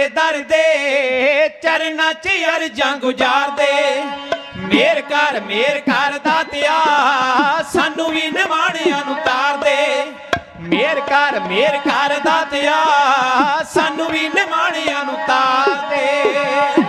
ਤੇਰੇ ਦਰ ਦੇ ਚਰਨਾਂ 'ਚ ਅਰਜ਼ਾਂ ਗੁਜ਼ਾਰਦੇ। ਮੇਰ ਕਰ ਮੇਰ ਕਰ ਦਾਤਿਆ ਸਾਨੂੰ ਵੀ ਨਿਮਾਣਿਆਂ ਨੂੰ ਤਾਰ ਦੇ ਮੇਰ ਕਰ ਮੇਰ ਕਰ ਦਾਤਿਆ ਸਾਨੂੰ ਵੀ ਨਿਮਾਣਿਆਂ ਨੂੰ ਤਾਰ ਦੇ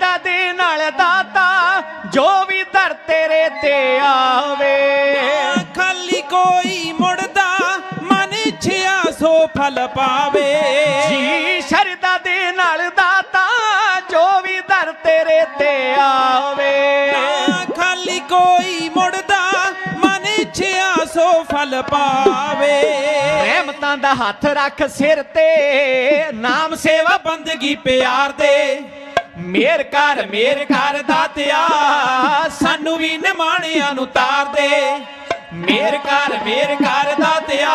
ਸ਼ਰਦਾ ਦੇ ਨਾਲ ਦਾਤਾ ਜੋ ਵੀ ਦਰ ਤੇਰੇ ਤੇ ਆਵੇ। ਖਾਲੀ ਕੋਈ ਮੁੜਦਾ ਮਨ ਇੱਛਿਆ ਸੋ ਫਲ ਪਾਵੇ। ਜੀ ਸ਼ਰਦਾ ਦੇ ਨਾਲ ਦਾਤਾ ਜੋ ਵੀ ਦਰ ਤੇਰੇ ਤੇ ਆਵੇ। ਖਾਲੀ ਕੋਈ ਮੁੜਦਾ ਮਨ ਇੱਛਿਆ ਸੋ ਫਲ ਪਾਵੇ। ਰਹਿਮਤਾਂ ਦਾ ਹੱਥ ਰੱਖ ਸਿਰ ਤੇ ਨਾਮ ਸੇਵਾ ਬੰਦਗੀ ਪਿਆਰ ਦੇ। ਮੇਰ ਕਰ ਮੇਰ ਕਰ ਦਾਤਿਆ, ਸਾਨੂੰ ਵੀ ਨਿਮਾਣਿਆਂ ਨੂੰ ਤਾਰ ਦੇ। ਮੇਰ ਕਰ ਮੇਰ ਕਰ ਦਾਤਿਆ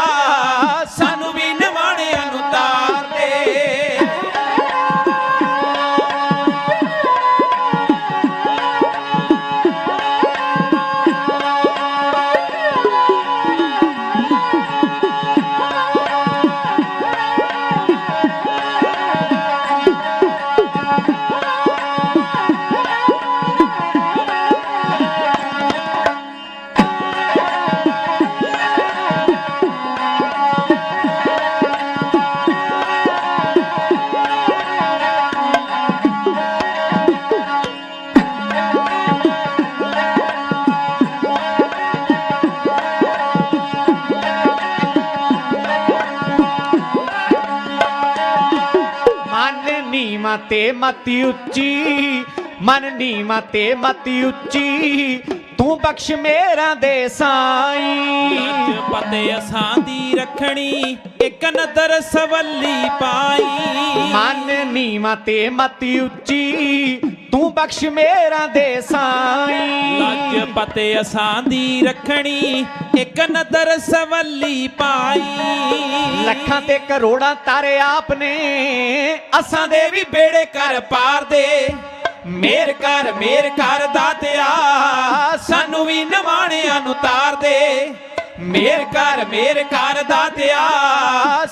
ਤੇ ਮਤੀ ਉੱਚੀ ਮਨ ਨੀਮਾ ਤੇ ਮਤੀ ਉੱਚੀ ਤੂੰ ਬਖਸ਼ ਮੇਰਾ ਦੇ ਸਾਈਂ। ਪਤੇ ਅਸਾਂ ਦੀ ਰੱਖਣੀ ਇੱਕ ਨਦਰ ਸਵੱਲੀ ਪਾਈ। ਮਨ ਨੀਮਾ ਤੇ ਮਤੀ ਉੱਚੀ ਤੂੰ ਬਖਸ਼ ਮੇਰਾ ਦੇ ਸਾਈਂ। ਲੱਜ ਪਤੇ ਅਸਾਂ ਦੀ ਰੱਖਣੀ ਇੱਕ ਨਦਰ ਸਵੱਲੀ ਪਾਈ। ਲੱਖਾਂ ਤੇ ਕਰੋੜਾਂ ਤਾਰੇ ਆਪਨੇ ਅਸਾਂ ਦੇ ਵੀ ਬੇੜੇ ਕਰ ਪਾਰ ਦੇ। ਮੇਰ ਕਰ ਮੇਰ ਕਰ ਦਾਤਿਆ ਸਾਨੂੰ ਵੀ ਨਿਮਾਣਿਆਂ ਨੂੰ ਤਾਰ ਦੇ। ਮੇਰ ਕਰ ਮੇਰ ਕਰ ਦਾਤਿਆ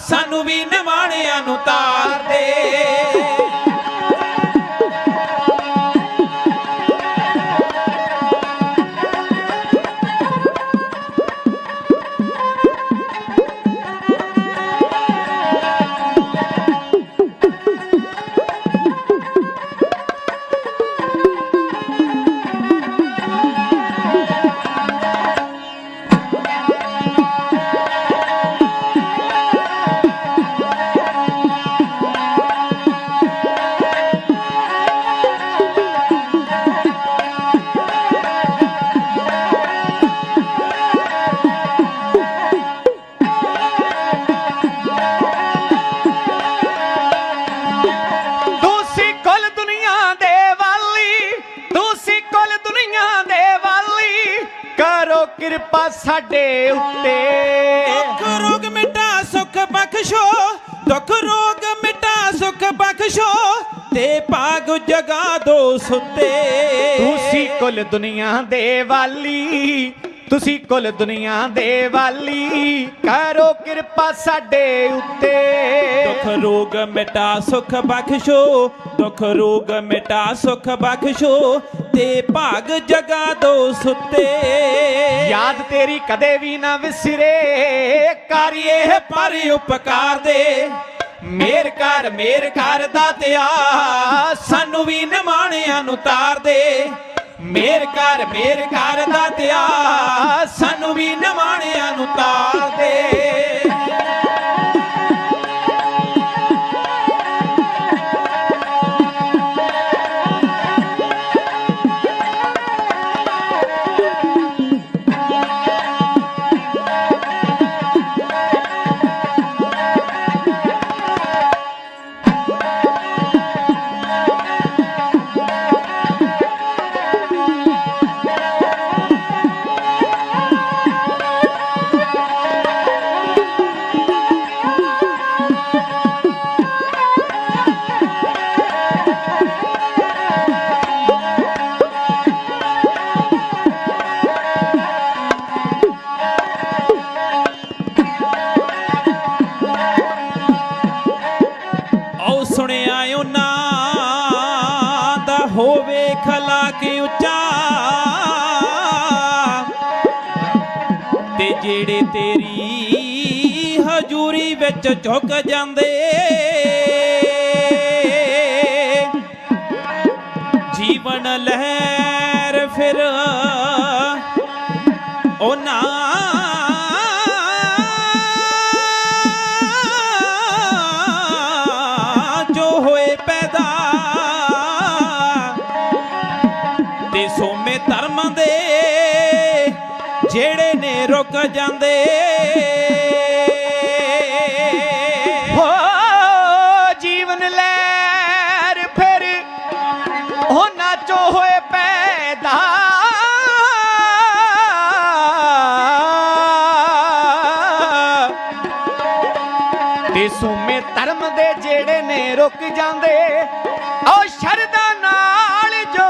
ਸਾਨੂੰ ਵੀ ਨਿਮਾਣਿਆਂ ਨੂੰ ਤਾਰ ਦੇ। ਕਰੋ ਕਿਰਪਾ ਸਾਡੇ ਉੱਤੇ। ਦੁੱਖ ਰੋਗ ਮਿਟਾ ਸੁਖ ਬਖਸ਼ੋ ਦੁੱਖ ਰੋਗ ਮਿਟਾ ਸੁਖ ਬਖਸ਼ੋ ਤੇ ਭਾਗ ਜਗਾ ਦੋ ਸੁੱਤੇ। ਤੁਸੀਂ ਕੁੱਲ ਦੁਨੀਆ ਦੇ ਵਾਲੀ ਤੁਸੀਂ ਕੁੱਲ ਦੁਨੀਆ ਦੇ ਵਾਲੀ ਕਰੋ ਕਿਰਪਾ ਸਾਡੇ ਉੱਤੇ। ਦੁੱਖ ਰੋਗ ਮਿਟਾ ਸੁਖ ਬਖਸ਼ੋ ਦੁੱਖ ਰੋਗ ਮਿਟਾ ਸੁਖ ਬਖਸ਼ੋ ਤੇ ਭਾਗ ਜਗਾ ਦੋ ਸੁੱਤੇ। ਯਾਦ ਤੇਰੀ ਕਦੇ ਵੀ ਨਾ ਵਿਸਰੇ ਕਰੀਏ ਪਰ ਉਪਕਾਰ ਦੇ। ਮੇਰ ਕਰ ਮੇਰ ਕਰ ਦਾਤਿਆ ਸਾਨੂੰ ਵੀ ਨਿਮਾਣਿਆਂ ਨੂੰ ਤਾਰ ਦੇ। ਮੇਰ ਕਰ ਮੇਰ ਕਰ ਦਾਤਿਆ ਸਾਨੂੰ ਵੀ ਨਿਮਾਣਿਆਂ ਨੂੰ ਤਾਰ ਦੇ। ਜਿਹੜੇ ਤੇਰੀ ਹਜ਼ੂਰੀ ਵਿੱਚ ਝੁਕ ਜਾਂਦੇ। ਜੀਵਨ ਲਹਿਰ ਫਿਰ ਉਹ ਨਾ ਰੁਕ ਜਾਂਦੇ। ਹੋ ਜੀਵਨ ਲੈਰ ਫਿਰ ਉਹਨਾਂ ਚੋਂ ਹੋਏ ਪੈਦਾ। ਤੇ ਸੂਮੇ ਧਰਮ ਦੇ ਜਿਹੜੇ ਨੇ ਰੁਕ ਜਾਂਦੇ ਓ ਸ਼ਰਦਾ ਨਾਲ ਜੋ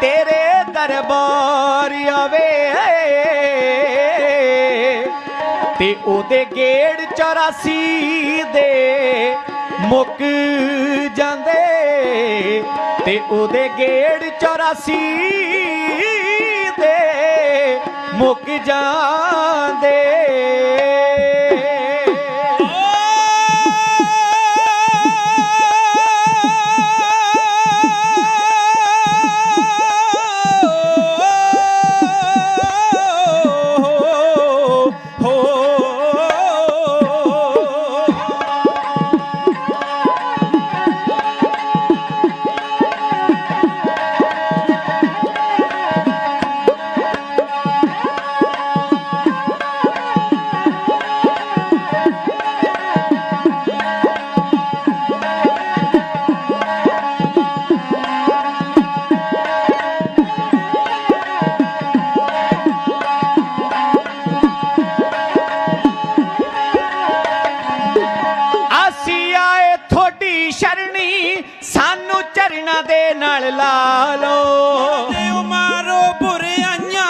ਤੇਰੇ ਦਰਬਾਰ ਆਵੇ। ਤੇ ਉਹਦੇ ਗੇੜ 84 ਦੇ ਮੁੱਕ ਜਾਂਦੇ ਤੇ ਉਹਦੇ ਗੇੜ 84 ਦੇ ਮੁੱਕ ਜਾਂਦੇ। ਥੋੜੀ ਸ਼ਰਣੀ ਸਾਨੂੰ ਚਰਨਾਂ ਦੇ ਨਾਲ ਲਾ ਲੋ ਤੇ ਮਾਰੋ ਬੁਰਿਆਈਆਂ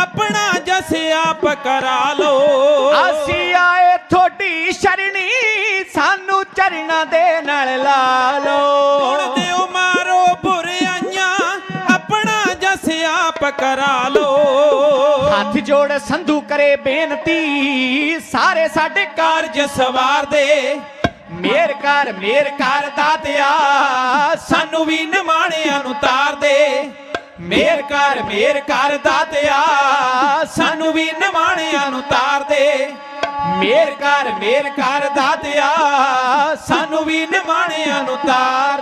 ਆਪਣਾ ਜਸ ਆਪ ਕਰਾ ਲੋ ਅਸੀਂ ਆਏ ਥੋੜੀ ਸ਼ਰਣੀ ਸਾਨੂੰ ਚਰਨਾਂ ਦੇ ਨਾਲ ਲਾ ਲੋ ਤੇ ਮਾਰੋ ਬੁਰਿਆਈਆਂ ਆਪਣਾ ਜਸ ਆਪ ਕਰਾ ਲੋ ਹੱਥ ਜੋੜ ਸੰਧੂ ਕਰੇ ਬੇਨਤੀ ਸਾਰੇ ਸਾਡੇ ਕਾਰਜ ਸਵਾਰ ਦੇ। ਮੇਰ ਕਰ ਮੇਰ ਕਰ ਦਾਤਿਆ। ਸਾਨੂੰ ਵੀ ਨਿਮਾਣਿਆਂ ਨੂੰ ਤਾਰ ਦੇ। ਮੇਰ ਕਰ ਮੇਰ ਕਰ ਦਾਤਿਆ। ਸਾਨੂੰ ਵੀ ਨਿਮਾਣਿਆਂ ਨੂੰ ਤਾਰ ਦੇ। ਮੇਰ ਕਰ ਮੇਰ ਕਰ ਦਾਤਿਆ। ਸਾਨੂੰ ਵੀ ਨਿਮਾਣਿਆਂ ਨੂੰ ਤਾਰ